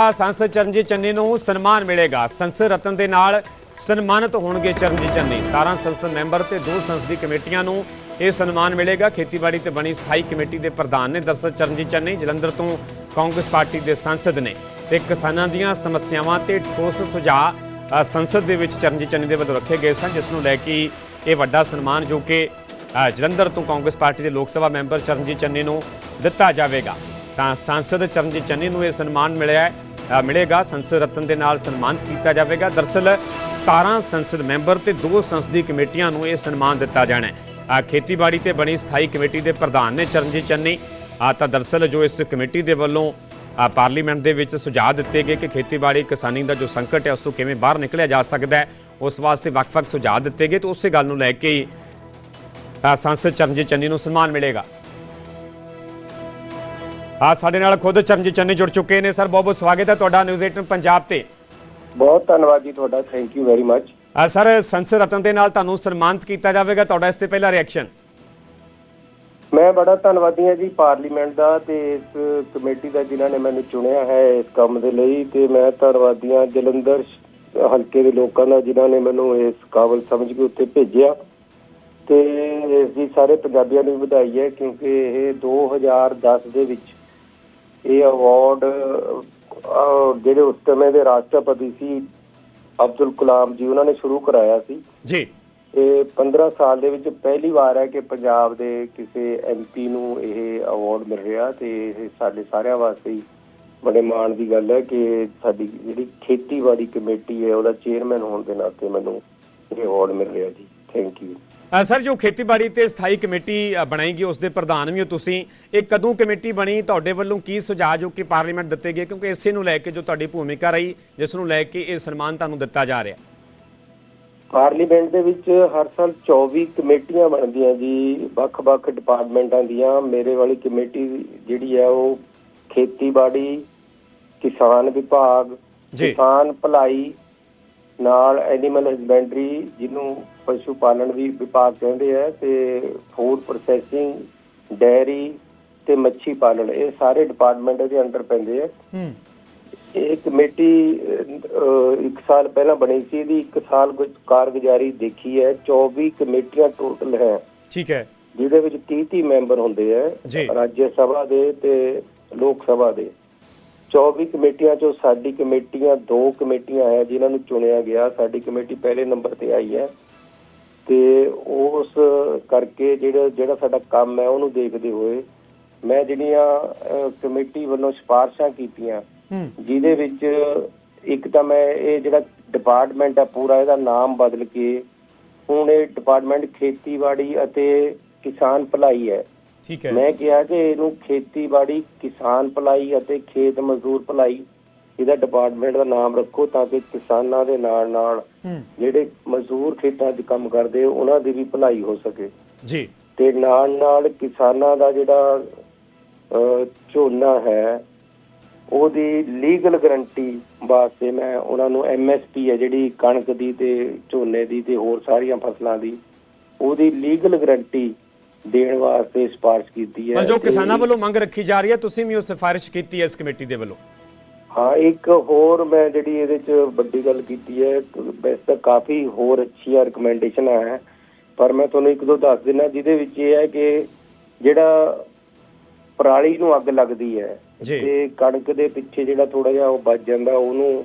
ਸੰਸਦ ਚਰਨਜੀਤ ਚੰਨੀ ਨੂੰ ਸਨਮਾਨ ਮਿਲੇਗਾ। ਸੰਸਦ ਰਤਨ ਦੇ ਨਾਲ ਸਨਮਾਨਿਤ ਹੋਣਗੇ ਚਰਨਜੀਤ ਚੰਨੀ। 17 ਸੰਸਦ ਮੈਂਬਰ ਤੇ ਦੋ ਸੰਸਦੀ ਕਮੇਟੀਆਂ ਨੂੰ ਇਹ ਸਨਮਾਨ ਮਿਲੇਗਾ। ਖੇਤੀਬਾੜੀ ਤੇ ਬਣੀ ਸਥਾਈ ਕਮੇਟੀ ਦੇ ਪ੍ਰਧਾਨ ਨੇ ਦਰਸਲ ਚਰਨਜੀਤ ਚੰਨੀ, ਜਲੰਧਰ ਤੋਂ ਕਾਂਗਰਸ ਪਾਰਟੀ ਦੇ ਸੰਸਦ ਨੇ ਤੇ ਕਿਸਾਨਾਂ ਦੀਆਂ ਸਮੱਸਿਆਵਾਂ ਤੇ ਠੋਸ ਸੁਝਾਅ ਸੰਸਦ ਦੇ ਵਿੱਚ ਚਰਨਜੀਤ ਚੰਨੀ ਦੇ ਵੱਲੋਂ ਰੱਖੇ ਗਏ ਸਨ, ਜਿਸ ਨੂੰ ਲੈ ਕੇ ਇਹ ਵੱਡਾ ਸਨਮਾਨ ਜੋ ਕਿ ਜਲੰਧਰ ਤੋਂ ਕਾਂਗਰਸ ਪਾਰਟੀ ਦੇ ਲੋਕ ਸਭਾ ਮੈਂਬਰ ਚਰਨਜੀਤ ਚੰਨੀ ਨੂੰ ਦਿੱਤਾ ਜਾਵੇਗਾ। ਤਾਂ ਸੰਸਦ ਚਰਨਜੀਤ ਚੰਨੀ ਨੂੰ ਇਹ ਸਨਮਾਨ ਮਿਲਿਆ ਹੈ। ਮਿਲੇਗਾ। ਸੰਸਦ ਰਤਨ ਦੇ ਨਾਲ ਸਨਮਾਨਿਤ ਕੀਤਾ ਜਾਵੇਗਾ। ਦਰਸਲ 17 ਸੰਸਦ ਮੈਂਬਰ ਤੇ ਦੋ ਸੰਸਦੀ ਕਮੇਟੀਆਂ ਨੂੰ ਇਹ ਸਨਮਾਨ ਦਿੱਤਾ ਜਾਣਾ ਹੈ। ਖੇਤੀਬਾੜੀ ਤੇ ਬਣੀ ਸਥਾਈ ਕਮੇਟੀ ਦੇ ਪ੍ਰਧਾਨ ਨੇ ਚਰਨਜੀਤ ਚੰਨੀ। ਆ ਤਾਂ ਦਰਸਲ ਜੋ ਇਸ ਕਮੇਟੀ ਦੇ ਵੱਲੋਂ ਪਾਰਲੀਮੈਂਟ ਦੇ ਵਿੱਚ ਸੁਝਾਅ ਦਿੱਤੇ ਗਏ ਕਿ ਖੇਤੀਬਾੜੀ ਕਿਸਾਨੀ ਦਾ ਜੋ ਸੰਕਟ ਹੈ, ਉਸ ਤੋਂ ਕਿਵੇਂ ਬਾਹਰ ਨਿਕਲਿਆ ਜਾ ਸਕਦਾ ਹੈ, ਉਸ ਵਾਸਤੇ ਵੱਖ-ਵੱਖ ਸੁਝਾਅ ਦਿੱਤੇ ਗਏ। ਤੇ ਉਸੇ ਗੱਲ ਨੂੰ ਲੈ ਕੇ ਹੀ ਸੰਸਦ ਚਰਨਜੀਤ ਚੰਨੀ ਨੂੰ ਸਨਮਾਨ ਮਿਲੇਗਾ। ਆ ਸਾਡੇ ਨਾਲ ਖੁਦ ਚਰਨਜੀਤ ਚੰਨੀ ਜੁੜ ਚੁੱਕੇ ਨੇ। ਸਰ ਬਹੁਤ ਬਹੁਤ ਸਵਾਗਤ ਹੈ ਤੁਹਾਡਾ ਨਿਊਜ਼ 18 ਪੰਜਾਬ ਤੇ। ਬਹੁਤ ਧੰਨਵਾਦ ਜੀ ਤੁਹਾਡਾ। ਥੈਂਕ ਯੂ ਵੈਰੀ ਮੱਚ ਆ ਸਰ ਸੰਸਦ ਰਤਨ ਦੇ ਨਾਲ ਤੁਹਾਨੂੰ ਸਨਮਾਨਿਤ ਕੀਤਾ ਜਾਵੇਗਾ। ਤੁਹਾਡਾ ਇਸ ਤੇ ਪਹਿਲਾ ਰਿਐਕਸ਼ਨ ਮੈਂ ਬੜਾ ਧੰਨਵਾਦੀ ਹਾਂ ਜੀ ਪਾਰਲੀਮੈਂਟ ਦਾ ਤੇ ਇਸ ਕਮੇਟੀ ਦਾ ਜਿਨ੍ਹਾਂ ਨੇ ਮੈਨੂੰ ਚੁਣਿਆ ਹੈ ਇਸ ਕੰਮ ਦੇ ਲਈ ਤੇ ਮੈਂ ਧੰਨਵਾਦੀ ਹਾਂ ਜਲੰਧਰ ਹਲਕੇ ਦੇ ਲੋਕਾਂ ਦਾ ਜਿਨ੍ਹਾਂ ਨੇ ਮੈਨੂੰ ਇਸ ਕਾਬਲ ਸਮਝ ਕੇ ਉੱਥੇ ਭੇਜਿਆ। ਤੇ ਇਸ ਦੀ ਸਾਰੇ ਪੰਜਾਬੀਆਂ ਨੂੰ ਵਧਾਈ ਹੈ ਕਿਉਂਕਿ ਇਹ 2010 ਦੇ ਵਿੱਚ ਇਹ ਅਵਾਰਡ ਜਿਹੜੇ ਉਸ ਸਮੇਂ ਦੇ ਰਾਸ਼ਟਰਪਤੀ ਸੀ ਅਬਦੁਲ ਕਲਾਮ ਜੀ ਉਹਨਾਂ ਨੇ ਸ਼ੁਰੂ ਕਰਾਇਆ ਸੀ। ਜੀ। ਇਹ 15 ਸਾਲ ਦੇ ਵਿੱਚ ਪਹਿਲੀ ਵਾਰ ਹੈ ਕਿ ਪੰਜਾਬ ਦੇ ਕਿਸੇ ਐਮਪੀ ਨੂੰ ਇਹ ਅਵਾਰਡ ਮਿਲ ਰਿਹਾ ਤੇ ਇਹ ਸਾਡੇ ਸਾਰਿਆਂ ਵਾਸਤੇ ਹੀ ਬੜੇ ਮਾਣ ਦੀ ਗੱਲ ਹੈ ਕਿ ਸਾਡੀ ਜਿਹੜੀ ਖੇਤੀਬਾੜੀ ਕਮੇਟੀ ਹੈ ਉਹਦਾ ਚੇਅਰਮੈਨ ਹੋਣ ਦੇ ਨਾਤੇ ਮੈਨੂੰ ਇਹ ਅਵਾਰਡ ਮਿਲ ਰਿਹਾ ਜੀ। ਥੈਂਕ ਯੂ ਸਰ ਜੋ ਖੇਤੀਬਾੜੀ ਤੇ ਸਥਾਈ ਕਮੇਟੀ ਬਣਾਏਗੀ ਉਸ ਦੇ ਪ੍ਰਧਾਨ ਵੀ ਹੋ ਤੁਸੀਂ। ਇਹ ਕਦੋਂ ਕਮੇਟੀ ਬਣੀ? ਤੁਹਾਡੇ ਵੱਲੋਂ ਕੀ ਸੁਝਾਅ ਜੋ ਕਿ ਪਾਰਲੀਮੈਂਟ ਦਿੱਤੇ ਗਏ? ਕਿਉਂਕਿ ਇਸੇ ਨੂੰ ਲੈ ਕੇ ਜੋ ਤੁਹਾਡੀ ਭੂਮਿਕਾ ਰਹੀ ਜਿਸ ਨੂੰ ਲੈ ਕੇ ਇਹ ਸਨਮਾਨ ਤੁਹਾਨੂੰ ਦਿੱਤਾ ਜਾ ਰਿਹਾ। ਪਾਰਲੀਮੈਂਟ ਦੇ ਵਿੱਚ ਹਰ ਸਾਲ 24 ਕਮੇਟੀਆਂ ਬਣਦੀਆਂ ਜੀ ਵੱਖ-ਵੱਖ ਡਿਪਾਰਟਮੈਂਟਾਂ ਦੀਆਂ। ਮੇਰੇ ਵਾਲੀ ਕਮੇਟੀ ਜਿਹੜੀ ਹੈ ਉਹ ਖੇਤੀਬਾੜੀ ਕਿਸਾਨ ਵਿਭਾਗ। ਕਿਸਾਨ ਭਲਾਈ ਨਾਲ ਐਨੀਮਲ ਹਸਬੈਂਡਰੀ ਜਿਹਨੂੰ ਪਸ਼ੂ ਪਾਲਣ ਵੀ ਵਿਭਾਗ ਕਹਿੰਦੇ ਆ ਤੇ ਫੂਡ ਪ੍ਰੋਸੈਸਿੰਗ ਡੈਰੀ ਤੇ ਮੱਛੀ ਪਾਲਣ ਇਹ ਸਾਰੇ ਡਿਪਾਰਟਮੈਂਟ ਦੇ ਅੰਡਰ ਪੈਂਦੇ ਆ। ਹੂੰ। ਇਹ ਕਮੇਟੀ ਅਹ, ਇੱਕ ਸਾਲ ਪਹਿਲਾਂ ਬਣੀ ਸੀ ਇਹਦੀ ਇੱਕ ਸਾਲ ਕੁਝ ਕਾਰਗੁਜ਼ਾਰੀ ਦੇਖੀ ਹੈ। 24 ਕਮੇਟੀਆਂ ਟੋਟਲ ਹੈ। ਠੀਕ ਹੈ। ਜਿਹਦੇ ਵਿੱਚ 30 30 ਮੈਂਬਰ ਹੁੰਦੇ। ਆ ਰਾਜ ਸਭਾ ਦੇ ਤੇ ਲੋਕ ਸਭਾ ਦੇ। 24 ਕਮੇਟੀਆਂ ਚੋਂ ਸਾਡੀ ਕਮੇਟੀਆਂ ਦੋ ਕਮੇਟੀਆਂ ਹੈ ਜਿਨ੍ਹਾਂ ਨੂੰ ਚੁਣਿਆ ਗਿਆ। ਸਾਡੀ ਕਮੇਟੀ ਪਹਿਲੇ ਨੰਬਰ ਤੇ ਆਈ ਹੈ। ਤੇ ਉਸ ਕਰਕੇ ਜਿਹੜਾ ਜਿਹੜਾ ਸਾਡਾ ਕੰਮ ਹੈ ਉਹਨੂੰ ਦੇਖਦੇ ਹੋਏ ਮੈਂ ਜਿਹੜੀਆਂ ਕਮੇਟੀ ਵੱਲੋਂ ਸਿਫਾਰਸ਼ਾਂ ਕੀਤੀਆਂ ਜਿਹਦੇ ਵਿੱਚ ਇੱਕ ਤਾਂ ਮੈਂ ਇਹ ਜਿਹੜਾ ਡਿਪਾਰਟਮੈਂਟ ਆ ਪੂਰਾ ਇਹਦਾ ਨਾਮ ਬਦਲ ਕੇ ਹੁਣ ਇਹ ਡਿਪਾਰਟਮੈਂਟ ਖੇਤੀਬਾੜੀ ਅਤੇ ਕਿਸਾਨ ਭਲਾਈ ਹੈ। ਠੀਕ ਹੈ। ਮੈਂ ਕਿਹਾ ਕਿ ਇਹਨੂੰ ਖੇਤੀਬਾੜੀ ਕਿਸਾਨ ਭਲਾਈ ਅਤੇ ਖੇਤ ਮਜ਼ਦੂਰ ਭਲਾਈ ਇਹਦਾ ਡਿਪਾਰਟਮੈਂਟ ਦਾ ਨਾਮ ਰੱਖੋ ਤਾਂ ਕਿ ਕਿਸਾਨਾਂ ਦੇ ਨਾਲ ਨਾਲ ਜਿਹੜੇ ਮਜ਼ਦੂਰ ਖੇਤਾਂ 'ਚ ਕੰਮ ਕਰਦੇ ਉਹਨਾਂ ਦੀ ਵੀ ਭਲਾਈ ਹੋ ਸਕੇ। ਜੀ। ਤੇ ਨਾਲ ਨਾਲ ਕਿਸਾਨਾਂ ਦਾ ਜਿਹੜਾ ਝੋਨਾ ਹੈ ਉਹਦੀ ਲੀਗਲ ਗਰੰਟੀ ਵਾਸਤੇ ਮੈਂ ਉਹਨਾਂ ਨੂੰ ਐਮਐਸਪੀ ਹੈ ਜਿਹੜੀ ਕਣਕ ਦੀ ਤੇ ਝੋਨੇ ਦੀ ਤੇ ਹੋਰ ਸਾਰੀਆਂ ਫਸਲਾਂ ਦੀ ਉਹਦੀ ਲੀਗਲ ਗਰੰਟੀ ਦੇਣ ਵਾਸਤੇ ਸਿਫਾਰਿਸ਼ ਕੀਤੀ ਹੈ ਜੋ ਕਿਸਾਨਾਂ ਵੱਲੋਂ ਮੰਗ ਰੱਖੀ ਜਾ ਰਹੀ ਹੈ ਤੁਸੀਂ ਵੀ ਉਹ ਸਿਫਾਰਿਸ਼ ਕੀਤੀ ਹੈ ਇਸ ਕਮੇਟੀ ਦੇ ਵੱਲੋਂ। ਹਾਂ ਇੱਕ ਹੋਰ ਮੈਂ ਜਿਹੜੀ ਇਹਦੇ ਚ ਵੱਡੀ ਗੱਲ ਕੀਤੀ ਹੈ ਵੈਸੇ ਤਾਂ ਕਾਫੀ ਹੋਰ ਅੱਛੀਆਂ ਰეკਮੈਂਡੇਸ਼ਨਾਂ ਹੈ ਪਰ ਮੈਂ ਤੁਹਾਨੂੰ ਇੱਕ ਦੋ ਦੱਸ ਦਿੰਦਾ ਜਿਹਦੇ ਵਿੱਚ ਇਹ ਹੈ ਕਿ ਜਿਹੜਾ ਪਰਾਲੀ ਨੂੰ ਅੱਗ ਲੱਗਦੀ ਹੈ ਤੇ ਕਣਕ ਦੇ ਪਿੱਛੇ ਜਿਹੜਾ ਥੋੜਾ ਜਿਹਾ ਉਹ ਬਚ ਜਾਂਦਾ ਉਹਨੂੰ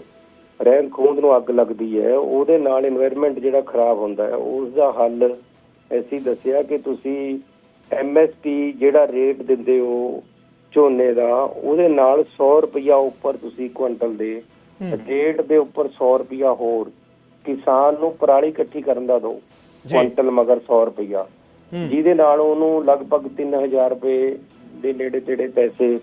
ਰਹਿੰਦ ਖੂੰਦ ਨੂੰ ਅੱਗ ਲੱਗਦੀ ਹੈ ਉਹਦੇ ਨਾਲ এনवायरमेंट ਜਿਹੜਾ ਖਰਾਬ ਹੁੰਦਾ ਹੈ ਉਸ ਦਾ ਹੱਲ ਅਸੀਂ ਦੱਸਿਆ ਕਿ ਤੁਸੀਂ ਐਮਐਸਪੀ ਜਿਹੜਾ ਰੇਟ ਦਿੰਦੇ ਹੋ ਝੋਨੇ ਦਾ ਉਹਦੇ ਨਾਲ 100 ਰੁਪਇਆ ਉੱਪਰ ਤੁਸੀਂ ਕੁਇੰਟਲ ਦੇ ਰੇਟ ਦੇ ਉੱਪਰ 100 ਰੁਪਇਆ ਹੋਰ ਕਿਸਾਨ ਨੂੰ ਪਰਾਲੀ ਇਕੱਠੀ ਕਰਨ ਦਾ ਦਿਓ। ਕੁਇੰਟਲ ਮਗਰ 100 ਰੁਪਇਆ ਜਿਹਦੇ ਨਾਲ ਉਹਨੂੰ ਲਗਭਗ 3000 ਰੁਪਏ ਦੇ ਨੇੜੇ ਤੇੜੇ ਪੈਸੇ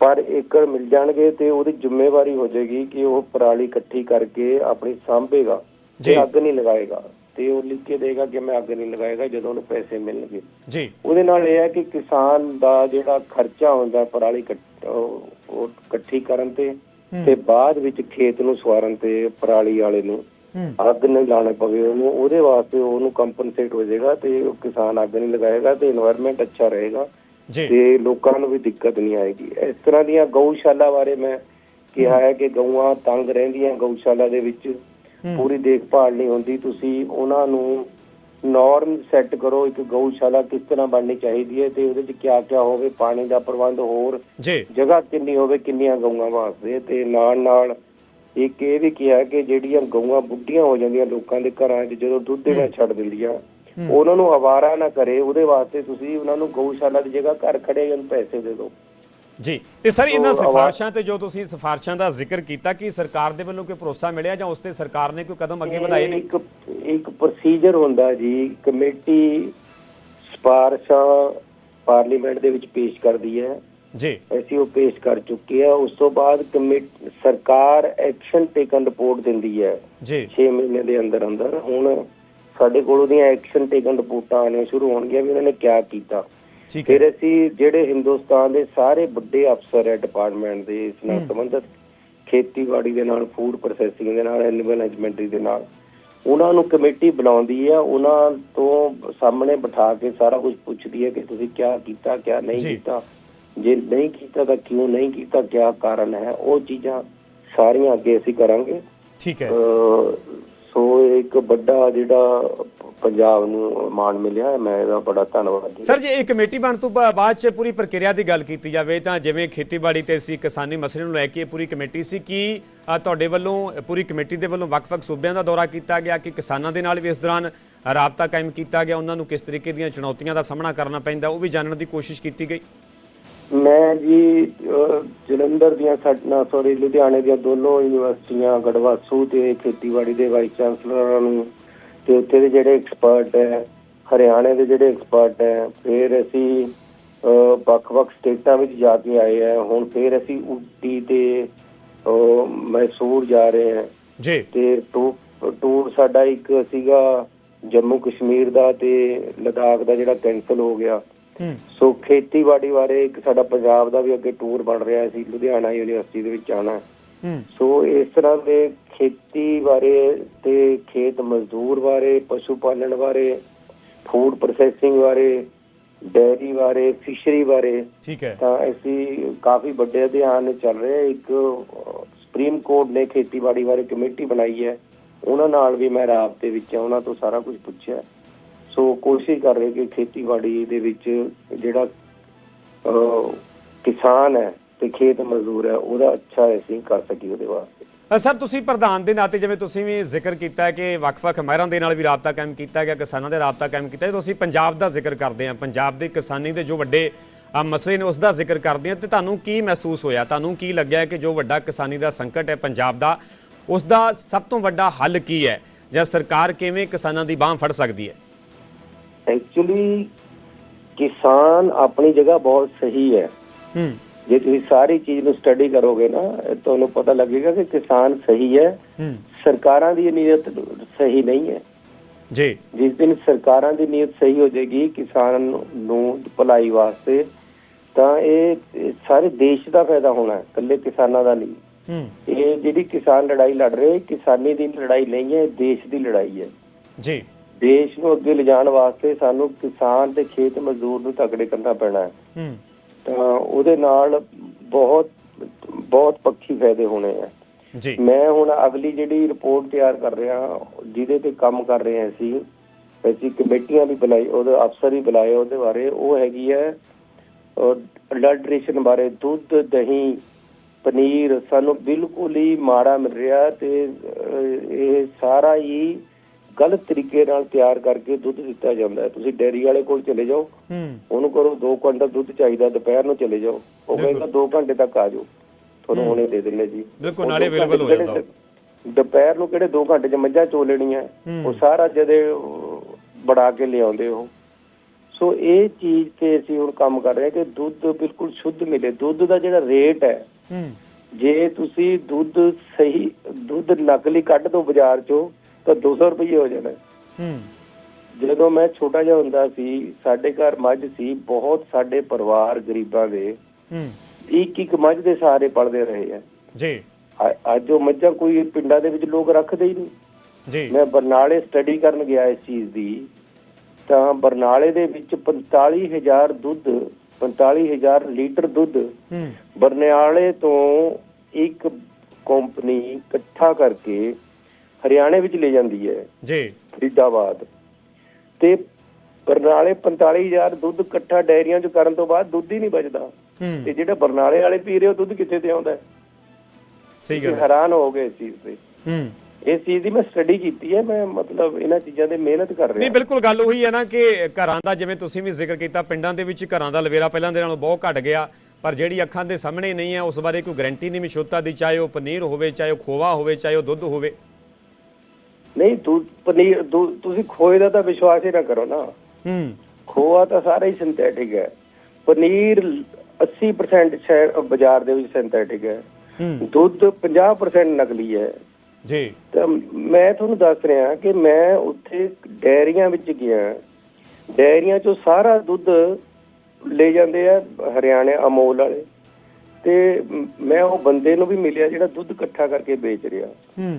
ਪਰ ਏਕੜ ਮਿਲ ਜਾਣਗੇ ਤੇ ਉਹਦੀ ਜ਼ਿੰਮੇਵਾਰੀ ਹੋ ਜਾਏਗੀ ਕਿ ਉਹ ਪਰਾਲੀ ਇਕੱਠੀ ਕਰਕੇ ਆਪਣੀ ਸਾਂਭੇਗਾ। ਤੇ ਅੱਗ ਨਹੀਂ ਲਗਾਏਗਾ ਤੇ ਉਹ ਲਿਖ ਕੇ ਦੇਗਾ ਕਿ ਮੈਂ ਅੱਗ ਨਹੀਂ ਲਗਾਏਗਾ ਜਦੋਂ ਉਹਨੂੰ ਪੈਸੇ ਮਿਲਣਗੇ। ਜੀ। ਉਹਦੇ ਨਾਲ ਇਹ ਹੈ ਕਿ ਕਿਸਾਨ ਦਾ ਜਿਹੜਾ ਖਰਚਾ ਹੁੰਦਾ ਪਰਾਲੀ ਉਹ ਇਕੱਠੀ ਕਰਨ ਤੇ ਤੇ ਬਾਅਦ ਵਿੱਚ ਖੇਤ ਨੂੰ ਸਵਾਰਨ ਤੇ ਪਰਾਲੀ ਵਾਲੇ ਨੂੰ ਅੱਗ ਨਹੀਂ ਲਾਣੇ ਪਵੇ ਉਹਨੂੰ ਉਹਦੇ ਵਾਸਤੇ ਉਹਨੂੰ ਕੰਪਨਸੇਟ ਹੋ ਜਾਏਗਾ ਤੇ ਉਹ ਕਿਸਾਨ ਅੱਗ ਨਹੀਂ ਲਗਾਏਗਾ ਤੇ এনवायरमेंट ਅੱਛਾ ਰਹੇਗਾ ਤੇ ਲੋਕਾਂ ਨੂੰ ਵੀ ਦਿੱਕਤ ਨਹੀਂ ਆਏਗੀ। ਇਸ ਤਰ੍ਹਾਂ ਦੀਆਂ ਗਊਸ਼ਾਲਾ ਬਾਰੇ ਮੈਂ ਕਿਹਾ ਹੈ ਕਿ ਗਊਆਂ ਤੰਗ ਰਹਿੰਦੀਆਂ ਗਊਸ਼ਾਲਾ ਦੇ ਵਿੱਚ। ਪੂਰੀ ਦੇਖਭਾਲ ਨਹੀਂ ਹੁੰਦੀ ਤੁਸੀਂ ਉਹਨਾਂ ਨੂੰ ਨਾਰਮ ਸੈੱਟ ਕਰੋ ਇੱਕ ਗਊਸ਼ਾਲਾ ਕਿਸ ਤਰ੍ਹਾਂ ਬਣਨੀ ਚਾਹੀਦੀ ਹੈ ਤੇ ਉਹਦੇ ਚ ਕਿਆ ਕਿਆ ਹੋਵੇ ਪਾਣੀ ਦਾ ਪ੍ਰਬੰਧ ਹੋਰ ਜੀ। ਜਗ੍ਹਾ ਕਿੰਨੀ ਹੋਵੇ ਕਿੰਨੀਆਂ ਗਊਆਂ ਵਾਸਤੇ ਤੇ ਨਾਲ ਨਾਲ ਇੱਕ ਇਹ ਵੀ ਕਿਹਾ ਕਿ ਜਿਹੜੀਆਂ ਗਊਆਂ ਬੁੱਢੀਆਂ ਹੋ ਜਾਂਦੀਆਂ ਲੋਕਾਂ ਦੇ ਘਰਾਂ 'ਚ ਜਦੋਂ ਦੁੱਧ ਦੇਣਾ ਛੱਡ ਦਿੰਦੀਆਂ ਉਹਨਾਂ ਨੂੰ ਆਵਾਰਾ ਨਾ ਕਰੇ ਉਹਦੇ ਵਾਸਤੇ ਤੁਸੀਂ ਉਹਨਾਂ ਨੂੰ ਗਊਸ਼ਾਲਾ ਦੀ ਜਗ੍ਹਾ ਘਰ ਖੜੇ ਨੂੰ ਪੈਸੇ ਦੇ ਦਿਓ। ਜੀ ਤੇ ਸਰ ਇਹਨਾਂ ਸਿਫਾਰਸ਼ਾਂ ਤੇ ਜੋ ਤੁਸੀਂ ਸਿਫਾਰਸ਼ਾਂ ਦਾ ਜ਼ਿਕਰ ਕੀਤਾ ਕਿ ਸਰਕਾਰ ਦੇ ਵੱਲੋਂ ਕੋਈ ਭਰੋਸਾ ਮਿਲਿਆ ਜਾਂ ਉਸ ਤੇ ਸਰਕਾਰ ਨੇ ਕੋਈ ਕਦਮ ਅੱਗੇ ਵਧਾਏ ਨੇ? ਇੱਕ ਇੱਕ ਪ੍ਰੋਸੀਜਰ ਹੁੰਦਾ ਜੀ ਕਮੇਟੀ ਸਿਫਾਰਸ਼ਾਂ ਪਾਰਲੀਮੈਂਟ ਦੇ ਵਿੱਚ ਪੇਸ਼ ਕਰਦੀ ਹੈ। ਜੀ। ਅਸੀਂ ਉਹ ਪੇਸ਼ ਕਰ ਚੁੱਕੇ ਆ ਉਸ ਤੋਂ ਬਾਅਦ ਕਮੇਟੀ ਸਰਕਾਰ ਐਕਸ਼ਨ ਟੇਕਨ ਰਿਪੋਰਟ ਦਿੰਦੀ ਹੈ। ਜੀ। 6 ਮਹੀਨੇ ਦੇ ਅੰਦਰ ਅੰਦਰ ਹੁਣ ਸਾਡੇ ਕੋਲ ਉਹਦੀਆਂ ਐਕਸ਼ਨ ਟੇਕਨ ਰਿਪੋਰਟਾਂ ਆਉਣੀਆਂ ਸ਼ੁਰੂ ਹੋਣਗੀਆਂ ਵੀ ਉਹਨਾਂ ਨੇ ਕਿਆ ਕੀਤਾ। ਫਿਰ ਅਸੀਂ ਜਿਹੜੇ ਹਿੰਦੁਸਤਾਨ ਦੇ ਸਾਰੇ ਵੱਡੇ ਅਫਸਰ ਹੈ ਡਿਪਾਰਟਮੈਂਟ ਦੇ ਇਸ ਨਾਲ ਸੰਬੰਧਿਤ ਖੇਤੀਬਾੜੀ ਦੇ ਨਾਲ ਫੂਡ ਪ੍ਰੋਸੈਸਿੰਗ ਦੇ ਨਾਲ ਐਨੀਮਲ ਹਸਬੈਂਡਰੀ ਦੇ ਨਾਲ ਉਹਨਾਂ ਨੂੰ ਕਮੇਟੀ ਬਣਾਉਂਦੀ ਹੈ ਉਹਨਾਂ ਤੋਂ ਸਾਹਮਣੇ ਬਿਠਾ ਕੇ ਸਾਰਾ ਕੁਝ ਪੁੱਛਦੀ ਹੈ ਕਿ ਤੁਸੀਂ ਕਿਆ ਕੀਤਾ ਕਿਆ ਨਹੀਂ। ਕੀਤਾ। ਜੇ ਨਹੀਂ ਕੀਤਾ ਤਾਂ ਕਿਉਂ ਨਹੀਂ ਕੀਤਾ ਕਿਆ ਕਾਰਨ ਹੈ ਉਹ ਚੀਜ਼ਾਂ ਸਾਰੀਆਂ ਅੱਗੇ ਅਸੀਂ ਕਰਾਂਗੇ। ਠੀਕ ਹੈ। ਅਹ ਇੱਕ ਵੱਡਾ ਜਿਹੜਾ ਪੰਜਾਬ ਨੂੰ ਮਾਣ ਮਿਲਿਆ ਮੈਂ ਇਹਦਾ ਬੜਾ ਧੰਨਵਾਦੀ ਸਰ, ਜੇ ਇਹ ਕਮੇਟੀ ਬਣ ਤੋਂ ਬਾਅਦ ਚ ਪੂਰੀ ਪ੍ਰਕਿਰਿਆ ਦੀ ਗੱਲ ਕੀਤੀ ਜਾਵੇ, ਤਾਂ ਜਿਵੇਂ ਖੇਤੀਬਾੜੀ ਤੇ ਸੀ ਕਿਸਾਨੀ ਮਸਲੇ ਨੂੰ ਲੈ ਕੇ ਇਹ ਪੂਰੀ ਕਮੇਟੀ ਸੀ, ਕਿ ਤੁਹਾਡੇ ਵੱਲੋਂ, ਪੂਰੀ ਕਮੇਟੀ ਦੇ ਵੱਲੋਂ ਵੱਖ-ਵੱਖ ਸੂਬਿਆਂ ਦਾ ਦੌਰਾ ਕੀਤਾ ਗਿਆ ਕਿ ਕਿਸਾਨਾਂ ਦੇ ਨਾਲ ਵੀ ਇਸ ਦੌਰਾਨ ਰਾਬਤਾ ਕਾਇਮ ਕੀਤਾ ਗਿਆ? ਉਹਨਾਂ ਨੂੰ ਕਿਸ ਤਰੀਕੇ ਦੀਆਂ ਚੁਣੌਤੀਆਂ ਦਾ ਸਾਹਮਣਾ ਕਰਨਾ ਪੈਂਦਾ? ਉਹ ਵੀ ਜਾਣਨ ਦੀ ਕੋਸ਼ਿਸ਼ ਕੀਤੀ ਗਈ। ਮੈਂ ਜੀ ਜਲੰਧਰ ਦੀਆਂ ਸਾਡਨਾ ਸੌਰੀ ਲੁਧਿਆਣੇ ਦੀਆਂ ਦੋਨੋਂ ਯੂਨੀਵਰਸਿਟੀਆਂ ਗੜਵਾਸੂ ਤੇ ਖੇਤੀਬਾੜੀ ਦੇ ਵਾਈਸ ਚਾਂਸਲਰਾਂ ਨੂੰ। ਤੇ ਉੱਥੇ ਦੇ ਜਿਹੜੇ ਐਕਸਪਰਟ ਹੈ ਹਰਿਆਣੇ ਦੇ ਜਿਹੜੇ ਐਕਸਪਰਟ ਹੈ ਫਿਰ ਅਸੀਂ ਵੱਖ-ਵੱਖ ਸਟੇਟਾਂ ਵਿੱਚ ਜਾ ਕੇ ਆਏ ਹੈ ਹੁਣ ਫਿਰ ਅਸੀਂ ਉੱਟੀ ਤੇ ਮੈਸੂਰ ਜਾ ਰਹੇ ਹਾਂ ਜੀ। ਤੇ ਟੂਰ ਸਾਡਾ ਇੱਕ ਸੀਗਾ ਜੰਮੂ ਕਸ਼ਮੀਰ ਦਾ ਤੇ ਲਦਾਖ ਦਾ ਜਿਹੜਾ ਕੈਨਸਲ ਹੋ ਗਿਆ। ਸੋ ਖੇਤੀਬਾੜੀ ਬਾਰੇ ਇੱਕ ਸਾਡਾ ਪੰਜਾਬ ਦਾ ਵੀ ਅੱਗੇ ਟੂਰ ਬਣ ਰਿਹਾ ਸੀ ਲੁਧਿਆਣਾ ਯੂਨੀਵਰਸਿਟੀ ਦੇ ਵਿੱਚ ਆਣਾ ਸੋ ਇਸ ਤਰ੍ਹਾਂ ਦੇ ਖੇਤੀ ਬਾਰੇ ਤੇ ਖੇਤ ਮਜ਼ਦੂਰ ਬਾਰੇ ਪਸ਼ੂ ਪਾਲਣ ਬਾਰੇ ਫੂਡ ਪ੍ਰੋਸੈਸਿੰਗ ਬਾਰੇ ਡੈਰੀ ਬਾਰੇ ਫਿਸ਼ਰੀ ਬਾਰੇ ਠੀਕ ਹੈ। ਤਾਂ ਅਸੀਂ ਕਾਫੀ ਵੱਡੇ ਅਧਿਐਨ ਚੱਲ ਰਹੇ ਇੱਕ ਸੁਪਰੀਮ ਕੋਰਟ ਨੇ ਖੇਤੀਬਾੜੀ ਬਾਰੇ ਕਮੇਟੀ ਬਣਾਈ ਹੈ। ਉਹਨਾਂ ਨਾਲ ਵੀ ਮੈਂ ਰਾਬਤੇ ਵਿੱਚ ਹਾਂ। ਉਹਨਾਂ ਤੋਂ ਸਾਰਾ ਕੁਝ ਪੁੱਛਿਆ ਸੋ ਕੋਸ਼ਿਸ਼ ਕਰ ਰਹੇ ਕਿ ਖੇਤੀਬਾੜੀ ਦੇ ਵਿੱਚ ਜਿਹੜਾ ਕਿਸਾਨ ਹੈ ਤੇ ਖੇਤ ਮਜ਼ਦੂਰ ਹੈ, ਉਹਦਾ ਅੱਛਾ ਅਸੀਂ ਕਰ ਸਕੀਏ ਉਹਦੇ ਵਾਸਤੇ। ਸਰ, ਤੁਸੀਂ ਪ੍ਰਧਾਨ ਦੇ ਨਾਤੇ ਜਿਵੇਂ ਤੁਸੀਂ ਵੀ ਜ਼ਿਕਰ ਕੀਤਾ ਕਿ ਵੱਖ-ਵੱਖ ਮਹਿਰਾਂ ਦੇ ਨਾਲ ਵੀ ਰਾਬਤਾ ਕਾਇਮ ਕੀਤਾ ਗਿਆ, ਕਿਸਾਨਾਂ ਦੇ ਰਾਬਤਾ ਕਾਇਮ ਕੀਤਾ, ਜਦੋਂ ਅਸੀਂ ਪੰਜਾਬ ਦਾ ਜ਼ਿਕਰ ਕਰਦੇ ਹਾਂ, ਪੰਜਾਬ ਦੇ ਕਿਸਾਨੀ ਦੇ ਜੋ ਵੱਡੇ ਮਸਲੇ ਨੇ ਉਸ ਦਾ ਜ਼ਿਕਰ ਕਰਦੇ ਹਾਂ, ਤੇ ਤੁਹਾਨੂੰ ਕੀ ਮਹਿਸੂਸ ਹੋਇਆ? ਤੁਹਾਨੂੰ ਕੀ ਲੱਗਿਆ ਕਿ ਜੋ ਵੱਡਾ ਕਿਸਾਨੀ ਦਾ ਸੰਕਟ ਹੈ ਪੰਜਾਬ ਦਾ, ਉਸ ਦਾ ਸਭ ਤੋਂ ਵੱਡਾ ਹੱਲ ਕੀ ਹੈ? ਜਾਂ ਸਰਕਾਰ ਕਿਵੇਂ ਕਿਸਾਨਾਂ ਦੀ ਬਾਹ ਫੜ ਸਕਦੀ ਹੈ? ਐਕਚੁਅਲੀ ਕਿਸਾਨ ਆਪਣੀ ਜਗ੍ਹਾ ਬਹੁਤ ਸਹੀ ਹੈ। ਹੂੰ। ਜੇ ਤੁਸੀਂ ਸਾਰੀ ਚੀਜ਼ ਨੂੰ ਸਟੱਡੀ ਕਰੋਗੇ ਨਾ ਤੁਹਾਨੂੰ ਪਤਾ ਲੱਗੇਗਾ ਕਿ ਕਿਸਾਨ ਸਹੀ ਹੈ। ਹੂੰ। ਸਰਕਾਰਾਂ ਦੀ ਨੀਅਤ ਸਹੀ ਨਹੀਂ ਹੈ। ਜੀ। ਜਿਸ ਦਿਨ ਸਰਕਾਰਾਂ ਦੀ ਨੀਅਤ ਸਹੀ ਹੋ ਜਾਏਗੀ ਕਿਸਾਨ ਨੂੰ ਭਲਾਈ ਵਾਸਤੇ ਤਾਂ ਇਹ ਸਾਰੇ ਦੇਸ਼ ਦਾ ਫਾਇਦਾ ਹੋਣਾ ਹੈ ਇਕੱਲੇ ਕਿਸਾਨਾਂ ਦਾ ਨਹੀਂ। ਹੂੰ। ਇਹ ਜਿਹੜੀ ਕਿਸਾਨ ਲੜਾਈ ਲੜ ਰਹੇ ਕਿਸਾਨੀ ਦੀ ਲੜਾਈ ਨਹੀਂ ਹੈ ਦੇਸ਼ ਦੀ ਲੜਾਈ ਹੈ। ਜੀ। ਦੇਸ਼ ਨੂੰ ਅੱਗੇ ਲਿਜਾਣ ਵਾਸਤੇ ਸਾਨੂੰ ਕਿਸਾਨ ਤੇ ਖੇਤ ਮਜ਼ਦੂਰ ਨੂੰ ਤਕੜੇ ਕਰਨਾ ਪੈਣਾ ਹੈ। ਹੂੰ। ਤਾਂ ਉਹਦੇ ਨਾਲ ਬਹੁਤ ਬਹੁਤ ਪੱਖੀ ਫਾਇਦੇ ਹੋਣੇ ਆ। ਜੀ। ਮੈਂ ਹੁਣ ਅਗਲੀ ਜਿਹੜੀ ਰਿਪੋਰਟ ਤਿਆਰ ਕਰ ਰਿਹਾ ਜਿਹਦੇ ਤੇ ਕੰਮ ਕਰ ਰਹੇ ਹਾਂ ਅਸੀਂ ਅਸੀਂ ਕਮੇਟੀਆਂ ਵੀ ਬੁਲਾਈ ਉਹਦੇ ਅਫਸਰ ਵੀ ਬੁਲਾਏ ਉਹਦੇ ਬਾਰੇ ਉਹ ਹੈਗੀ ਹੈ ਅਡਲਟ੍ਰੇਸ਼ਨ ਬਾਰੇ ਦੁੱਧ ਦਹੀਂ ਪਨੀਰ ਸਾਨੂੰ ਬਿਲਕੁਲ ਹੀ ਮਾੜਾ ਮਿਲ ਰਿਹਾ ਤੇ ਇਹ ਸਾਰਾ ਹੀ ਗਲਤ ਤਰੀਕੇ ਨਾਲ ਤਿਆਰ ਕਰਕੇ ਦੁੱਧ ਦਿੱਤਾ ਜਾਂਦਾ ਹੈ। ਤੁਸੀਂ ਡੇਅਰੀ ਵਾਲੇ ਕੋਲ ਚਲੇ ਜਾਓ ਹੂੰ। ਉਹਨੂੰ ਕਰੋ 2 ਕੁਇੰਟਲ ਦੁੱਧ ਚਾਹੀਦਾ ਦੁਪਹਿਰ ਨੂੰ ਚਲੇ ਜਾਓ। ਉਹ ਕਹਿੰਦਾ 2 ਘੰਟੇ ਤੱਕ ਆ ਜਾਓ। ਤੁਹਾਨੂੰ ਹੁਣੇ ਦੇ ਦਿੰਦੇ ਜੀ। ਬਿਲਕੁਲ, ਨਾਲੇ available ਹੋ ਜਾਂਦਾ ਦੁਪਹਿਰ ਨੂੰ ਕਿਹੜੇ 2 ਘੰਟੇ ਚ ਮੱਝਾਂ ਚੋ ਲੈਣੀਆਂ ਹੂੰ। ਉਹ ਸਾਰਾ ਜਦੇ ਬਣਾ ਕੇ ਲਿਆਉਂਦੇ ਉਹ। ਸੋ ਇਹ ਚੀਜ਼ ਤੇ ਅਸੀਂ ਹੁਣ ਕੰਮ ਕਰ ਰਹੇ ਹਾਂ ਕਿ ਦੁੱਧ ਬਿਲਕੁਲ ਸ਼ੁੱਧ ਮਿਲੇ। ਦੁੱਧ ਦਾ ਜਿਹੜਾ ਰੇਟ ਹੈ ਹੂੰ। ਜੇ ਤੁਸੀਂ ਦੁੱਧ ਸਹੀ ਦੁੱਧ ਨਕਲੀ ਕੱਢ ਦੋ ਬਾਜ਼ਾਰ ਚੋਂ ਤਾਂ 200 ਰੁਪਏ ਹੋ ਜਾਣਾ। ਹੈ। ਜਦੋਂ ਮੈਂ ਛੋਟਾ ਜਿਹਾ ਹੁੰਦਾ ਸੀ ਸਾਡੇ ਘਰ ਮੱਝ ਸੀ ਬਹੁਤ ਸਾਡੇ ਪਰਿਵਾਰ ਗਰੀਬਾਂ ਦੇ ਹੂੰ। ਇੱਕ ਇੱਕ ਮੱਝ ਦੇ ਸਹਾਰੇ ਪਲਦੇ ਰਹੇ ਆ। ਜੀ। ਅੱਜ ਉਹ ਮੱਝਾਂ ਕੋਈ ਪਿੰਡਾਂ ਦੇ ਵਿੱਚ ਲੋਕ ਰੱਖਦੇ ਹੀ ਨਹੀਂ। ਜੀ। ਮੈਂ ਬਰਨਾਲੇ ਸਟੱਡੀ ਕਰਨ ਗਿਆ ਇਸ ਚੀਜ਼ ਦੀ ਤਾਂ ਬਰਨਾਲੇ ਦੇ ਵਿੱਚ 45000 ਦੁੱਧ 45000 ਲੀਟਰ ਦੁੱਧ ਬਰਨਾਲੇ ਤੋਂ ਇੱਕ ਕੰਪਨੀ ਇਕੱਠਾ ਕਰਕੇ ਹਰਿਆਣੇ ਵਿੱਚ ਲੈ ਜਾਂਦੀ ਹੈ। ਜੀ। ਫਰੀਦਾਬਾਦ। ਤੇ ਬਰਨਾਲੇ 45000 ਦੁੱਧ ਇਕੱਠਾ ਡੈਰੀਆਂ 'ਚ ਕਰਨ ਤੋਂ ਬਾਅਦ ਦੁੱਧ ਹੀ ਨਹੀਂ ਬਚਦਾ। ਤੇ ਜਿਹੜਾ ਬਰਨਾਲੇ ਵਾਲੇ ਪੀ ਰਹੇ ਉਹ ਦੁੱਧ ਕਿੱਥੇ ਤੇ ਆਉਂਦਾ? ਸਹੀ ਗੱਲ ਹੈ। ਹੈਰਾਨ ਹੋ ਗਏ ਇਸ ਚੀਜ਼ ਤੇ। ਹੂੰ। ਇਸ ਚੀਜ਼ ਦੀ ਮੈਂ ਸਟੱਡੀ ਕੀਤੀ ਹੈ ਮੈਂ ਮਤਲਬ ਇਹਨਾਂ ਚੀਜ਼ਾਂ ਤੇ ਮਿਹਨਤ ਕਰ ਨਹੀਂ ਰਿਹਾ ਬਿਲਕੁਲ ਗੱਲ ਉਹੀ ਹੈ ਨਾ ਕਿ ਘਰਾਂ ਦਾ ਜਿਵੇਂ ਤੁਸੀਂ ਵੀ ਜ਼ਿਕਰ ਕੀਤਾ ਪਿੰਡਾਂ ਦੇ ਵਿੱਚ ਘਰਾਂ ਦਾ ਲਵੇਰਾ ਪਹਿਲਾਂ ਦੇ ਨਾਲੋਂ ਬਹੁਤ ਘਟ ਗਿਆ ਪਰ ਜਿਹੜੀ ਅੱਖਾਂ ਦੇ ਸਾਹਮਣੇ ਨਹੀਂ ਹੈ ਉਸ ਬਾਰੇ ਕੋਈ ਗਾਰੰਟੀ ਨਹੀਂ ਵਿਸ਼ੁੱਧਤਾ ਦੀ ਚਾਹੇ ਉਹ ਪਨੀਰ ਹੋਵੇ ਚਾਹੇ ਉਹ ਖੋਵਾ ਹੋਵੇ ਚਾਹੇ ਉਹ ਦੁੱਧ ਹੋਵੇ। ਨਹੀਂ ਦੁੱਧ ਪਨੀਰ ਤੁਸੀਂ ਖੋਏ ਦਾ ਤਾਂ ਵਿਸ਼ਵਾਸ ਹੀ ਨਾ ਕਰੋ ਨਾ। ਹੂੰ। ਖੋਆ ਤਾਂ ਸਾਰਾ ਹੀ ਸਿੰਥੈਟਿਕ ਹੈ। ਪਨੀਰ 80% ਸ਼ਹਿਰ ਬਾਜ਼ਾਰ ਦੇ ਵਿੱਚ ਸਿੰਥੈਟਿਕ ਹੈ। ਹੂੰ। ਦੁੱਧ 50% ਨਕਲੀ ਹੈ। ਜੀ। ਤਾਂ ਮੈਂ ਤੁਹਾਨੂੰ ਦੱਸ ਰਿਹਾ ਕਿ ਮੈਂ ਉੱਥੇ ਡੈਰੀਆਂ ਵਿੱਚ ਗਿਆ। ਡੈਰੀਆਂ ਚੋਂ ਸਾਰਾ ਦੁੱਧ ਲੈ ਜਾਂਦੇ ਆ ਹਰਿਆਣੇ ਅਮੋਲ ਵਾਲੇ। ਤੇ ਮ- ਉਹ ਬੰਦੇ ਨੂੰ ਵੀ ਮਿਲਿਆ ਜਿਹੜਾ ਦੁੱਧ ਇਕੱਠਾ ਕਰਕੇ ਵੇਚ ਰਿਹਾ।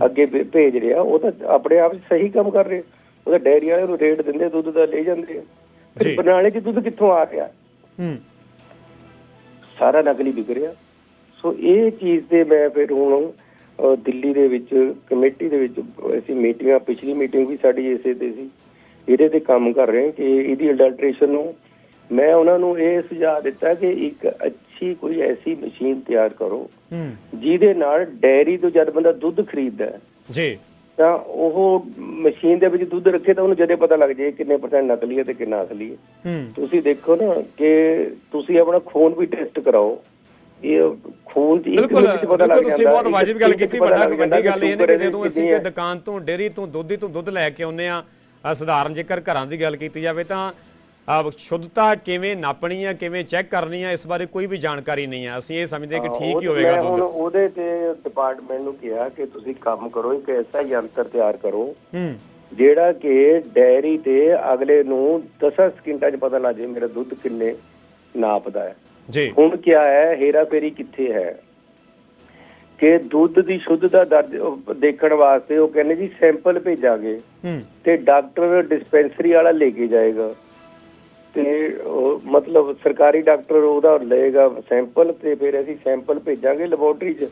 ਅੱਗੇ ਭੇਜ ਰਿਹਾ। ਉਹ ਤਾਂ ਆਪਣੇ ਆਪ ਸਹੀ ਕੰਮ ਕਰ ਰਿਹਾ। ਉਹਦਾ ਡੈਰੀ ਵਾਲੇ ਨੂੰ ਰੇਟ ਦਿੰਦੇ ਦੁੱਧ ਦਾ ਲੈ ਜਾਂਦੇ ਫਿਰ ਜੀ। ਬਰਨਾਲੇ 'ਚ ਦੁੱਧ ਕਿੱਥੋਂ ਆ ਰਿਹਾ? ਹੂੰ। ਸਾਰਾ ਨਕਲੀ ਵਿਕ ਰਿਹਾ। ਸੋ ਇਹ ਚੀਜ਼ ਤੇ ਮੈਂ ਫਿਰ ਹੁਣ ਦਿੱਲੀ ਦੇ ਵਿੱਚ ਕਮੇਟੀ ਦੇ ਵਿੱਚ ਅਸੀਂ ਮੀਟਿੰਗਾਂ ਪਿਛਲੀ ਮੀਟਿੰਗ ਵੀ ਸਾਡੀ ਇਸੇ ਤੇ ਸੀ। ਇਹਦੇ ਤੇ ਕੰਮ ਕਰ ਰਹੇ ਕਿ ਇਹਦੀ ਅਡਲਟ੍ਰੇਸ਼ਨ ਨੂੰ ਮੈਂ ਉਹਨਾਂ ਨੂੰ ਇਹ ਸੁਝਾਅ ਦਿੱਤਾ ਕਿ ਇੱਕ ਅੱਛੀ ਕੋਈ ਐਸੀ ਮਸ਼ੀਨ ਤਿਆਰ ਕਰੋ ਜਿਹਦੇ ਨਾਲ ਡੈਰੀ ਤੋਂ ਜਦ ਬੰਦਾ ਦੁੱਧ ਖਰੀਦਦਾ ਹੈ, ਜੀ। ਤਾਂ ਉਹ ਮਸ਼ੀਨ ਦੇ ਵਿੱਚ ਦੁੱਧ ਰੱਖੇ ਤਾਂ ਉਹਨੂੰ ਜਦੇ ਪਤਾ ਲੱਗ ਜਾਏ ਕਿੰਨੇ ਪਰਸੈਂਟ ਨਕਲੀ ਹੈ ਤੇ ਕਿੰਨਾ ਅਸਲੀ ਹੈ। ਤੁਸੀਂ ਦੇਖੋ ਨਾ ਕਿ ਤੁਸੀਂ ਆਪਣਾ ਖੂਨ ਵੀ ਟੈਸਟ ਕਰਾਓ। ਇਹ ਖੂਨ ਦੀ ਇੱਕ ਬਿਲਕੁਲ ਤੁਸੀਂ ਬਹੁਤ ਵਾਜਿਬ ਗੱਲ ਕੀਤੀ ਵੱਡਾ ਵੱਡੀ ਗੱਲ ਇਹ ਨੇ ਕਿ ਜਦੋਂ ਅਸੀਂ ਕਿ। ਦੁਕਾਨ ਤੋਂ ਡੇਰੀ ਤੋਂ ਦੋਧੀ ਤੋਂ ਦੁੱਧ ਲੈ ਕੇ ਆਉਂਦੇ ਆ ਸਧਾਰਨ ਜੇਕਰ ਘਰਾਂ ਦੀ ਗੱਲ ਕੀਤੀ ਜਾਵੇ ਤਾਂ ਸ਼ੁੱਧਤਾ ਕਿਵੇਂ ਨਾਪਣੀ ਆ ਕਿਵੇਂ ਚੈੱਕ ਕਰਨੀ ਆ ਇਸ ਬਾਰੇ ਕੋਈ ਵੀ ਜਾਣਕਾਰੀ ਨਹੀਂ ਆ। ਅਸੀਂ ਇਹ ਸਮਝਦੇ ਕਿ ਠੀਕ ਹੀ ਹੋਵੇਗਾ ਦੁੱਧ। ਉਹਦੇ ਤੇ ਡਿਪਾਰਟਮੈਂਟ ਨੂੰ ਕਿਹਾ ਕਿ ਤੁਸੀਂ ਕੰਮ ਕਰੋ ਇੱਕ ਐਸਾ ਯੰਤਰ ਤਿਆਰ ਕਰੋ ਹੂੰ। ਜਿਹੜਾ ਕਿ ਡੈਰੀ ਤੇ ਅਗਲੇ ਨੂੰ 10 ਸਕਿੰਟਾਂ 'ਚ ਪਤਾ ਲੱਗ ਮੇਰਾ ਦੁੱਧ ਕਿੰਨੇ ਨਾਪਦਾ ਹੈ। ਜੀ। ਹੁਣ ਕੀ ਹੈ ਹੇਰਾ ਫੇਰੀ ਕਿੱਥੇ ਹੈ? ਕਿ ਦੁੱਧ ਦੀ ਸ਼ੁੱਧਤਾ ਦਰਜ ਉਹ ਦੇਖਣ ਵਾਸਤੇ ਉਹ ਕਹਿੰਦੇ ਜੀ ਸੈਂਪਲ ਭੇਜਾਂਗੇ ਹੂੰ। ਤੇ ਡਾਕਟਰ ਡਿਸਪੈਂਸਰੀ ਵਾਲਾ ਲੈ ਕੇ ਜਾਏਗਾ। ਤੇ ਮਤਲਬ ਸਰਕਾਰੀ ਡਾਕਟਰ ਉਹਦਾ ਲਏਗਾ ਸੈਂਪਲ ਤੇ ਫਿਰ ਅਸੀਂ ਸੈਂਪਲ ਭੇਜਾਂਗੇ ਲੈਬੋਰਟਰੀ 'ਚ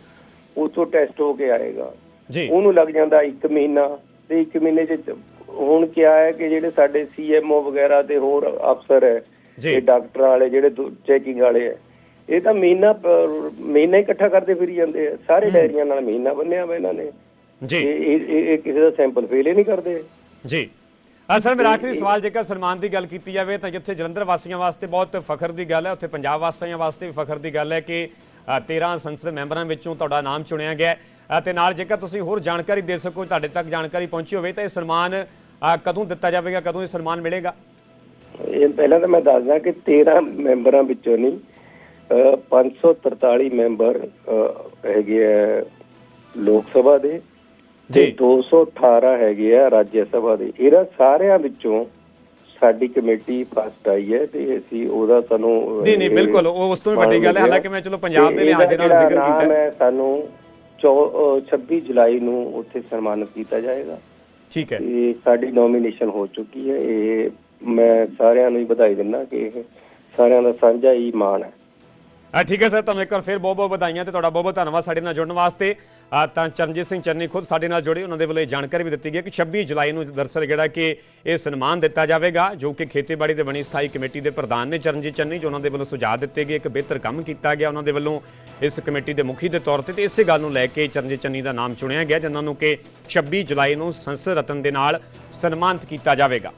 ਉਤੋਂ ਟੈਸਟ ਹੋ ਕੇ ਆਏਗਾ। ਜੀ। ਉਹਨੂੰ ਲੱਗ ਜਾਂਦਾ 1 ਮਹੀਨਾ ਤੇ 1 ਮਹੀਨੇ 'ਚ ਹੁਣ ਕੀ ਹੈ ਕਿ ਜਿਹੜੇ ਸਾਡੇ ਸੀਐਮਓ ਵਗੈਰਾ ਤੇ ਹੋਰ ਅਫਸਰ ਹੈ। ਇਹ ਡਾਕਟਰ ਵਾਲੇ ਜਿਹੜੇ ਚੈਕਿੰਗ ਵਾਲੇ ਹੈ ਇਹ ਤਾਂ ਮਹੀਨਾ ਮਹੀਨਾ ਇਕੱਠਾ ਕਰਦੇ ਫਿਰੀ ਜਾਂਦੇ ਆ। ਸਾਰੇ ਡਾਇਰੀਆਂ ਨਾਲ ਮਹੀਨਾ ਬੰਨਿਆ ਵਾ ਇਹਨਾਂ ਨੇ। ਜੀ। ਇਹ ਕਿਸੇ ਦਾ ਸੈਂਪਲ ਫੇਲ ਹੀ ਨਹੀਂ ਕਰਦੇ। ਜੀ। ਅਸਲ ਮੇਰਾ ਆਖਰੀ ਸਵਾਲ ਜੇਕਰ ਸਨਮਾਨ ਦੀ ਗੱਲ ਕੀਤੀ ਜਾਵੇ ਤਾਂ ਜਿੱਥੇ ਜਲੰਧਰ ਵਾਸੀਆਂ ਵਾਸਤੇ ਬਹੁਤ ਫਖਰ ਦੀ ਗੱਲ ਹੈ ਉੱਥੇ ਪੰਜਾਬ ਵਾਸੀਆਂ ਵਾਸਤੇ ਵੀ ਫਖਰ ਦੀ ਗੱਲ ਹੈ ਕਿ ਅ, 13 ਸੰਸਦ ਮੈਂਬਰਾਂ ਵਿੱਚੋਂ ਤੁਹਾਡਾ ਨਾਮ ਚੁਣਿਆ ਗਿਆ ਹੈ। ਤੇ ਨਾਲ ਜੇਕਰ ਤੁਸੀਂ ਹੋਰ ਜਾਣਕਾਰੀ ਦੇ ਸਕੋ ਤੁਹਾਡੇ ਤੱਕ ਜਾਣਕਾਰੀ ਪਹੁੰਚੀ ਹੋਵੇ ਤਾਂ ਇਹ ਸਨਮਾਨ ਕਦੋਂ ਦਿੱਤਾ ਜਾਵੇਗਾ ਕਦੋਂ ਇਹ ਸਨਮਾਨ ਮਿਲੇਗਾ ਇਹ ਪਹਿਲਾਂ ਤਾਂ ਮੈਂ ਦੱਸਦਾ ਕਿ 13 ਮੈਂਬਰਾਂ ਵਿੱਚੋਂ ਨਹੀਂ ਅਹ 543 ਮੈਂਬਰ ਹੈਗੇ ਆ ਲੋਕ ਸਭਾ ਦੇ ਤੇ ਜੀ। 218 ਹੈਗੇ ਆ ਰਾਜ ਸਭਾ ਦੇ ਇਹਨਾਂ ਸਾਰਿਆਂ ਵਿੱਚੋਂ ਸਾਡੀ ਕਮੇਟੀ ਫਸਟ ਆਈ ਹੈ ਤੇ ਅਸੀਂ ਉਹਦਾ ਸਾਨੂੰ ਨਹੀਂ ਨਹੀਂ ਬਿਲਕੁਲ ਉਹ ਉਸ ਤੋਂ ਵੀ ਵੱਡੀ ਗੱਲ ਹੈ। ਹਾਲਾਂਕਿ ਮੈਂ ਚਲੋ ਪੰਜਾਬ ਦੇ ਲਿਹਾਜ਼ ਦੇ ਨਾਲ ਜ਼ਿਕਰ ਕੀਤਾ ਹੈ। ਮੈਂ ਸਾਨੂੰ ਚੌ- ਅਹ 26 ਜੁਲਾਈ ਨੂੰ ਉੱਥੇ ਸਨਮਾਨਿਤ ਕੀਤਾ ਜਾਏਗਾ। ਠੀਕ ਹੈ। ਇਹ ਸਾਡੀ ਨੋਮੀਨੇਸ਼ਨ ਹੋ ਚੁੱਕੀ ਹੈ। ਇਹ ਮੈਂ ਸਾਰਿਆਂ ਨੂੰ ਹੀ ਵਧਾਈ ਦਿੰਦਾ ਕਿ ਇਹ ਸਾਰਿਆਂ ਦਾ ਸਾਂਝਾ ਹੀ ਮਾਣ ਹੈ। ਠੀਕ ਹੈ ਸਰ, ਤੁਹਾਨੂੰ ਇੱਕ ਵਾਰ ਫਿਰ ਬਹੁਤ ਬਹੁਤ ਵਧਾਈਆਂ ਤੇ ਤੁਹਾਡਾ ਬਹੁਤ ਬਹੁਤ ਧੰਨਵਾਦ ਸਾਡੇ ਨਾਲ ਜੁੜਨ ਵਾਸਤੇ। ਤਾਂ ਚਰਨਜੀਤ ਸਿੰਘ ਚੰਨੀ ਖੁਦ ਸਾਡੇ ਨਾਲ ਜੁੜੇ, ਉਹਨਾਂ ਦੇ ਵੱਲੋਂ ਇਹ ਜਾਣਕਾਰੀ ਵੀ ਦਿੱਤੀ ਗਈ ਕਿ 26 ਜੁਲਾਈ ਨੂੰ ਦਰਸਲ ਜਿਹੜਾ ਕਿ ਇਹ ਸਨਮਾਨ ਦਿੱਤਾ ਜਾਵੇਗਾ, ਜੋ ਕਿ ਖੇਤੀਬਾੜੀ ਤੇ ਬਣੀ ਸਥਾਈ ਕਮੇਟੀ ਦੇ ਪ੍ਰਧਾਨ ਨੇ ਚਰਨਜੀਤ ਚੰਨੀ ਜੋ, ਉਹਨਾਂ ਦੇ ਵੱਲੋਂ ਸੁਝਾਅ ਦਿੱਤੇ ਗਏ, ਇੱਕ ਬਿਹਤਰ ਕੰਮ ਕੀਤਾ ਗਿਆ ਉਹਨਾਂ ਦੇ ਵੱਲੋਂ ਇਸ ਕਮੇਟੀ ਦੇ ਮੁਖੀ ਦੇ ਤੌਰ ਤੇ ਤੇ ਇਸੇ ਗੱਲ ਨੂੰ ਲੈ ਕੇ ਚਰਨਜੀਤ ਚੰਨੀ ਦਾ ਨਾਮ ਚੁਣਿਆ ਗਿਆ, ਜਿਨ੍ਹਾਂ ਨੂੰ ਕਿ 26 ਜੁਲਾਈ ਨੂੰ ਸੰਸਦ ਰਤਨ ਦੇ ਨਾਲ ਸਨਮਾਨਿਤ ਕੀਤਾ ਜਾਵੇਗਾ।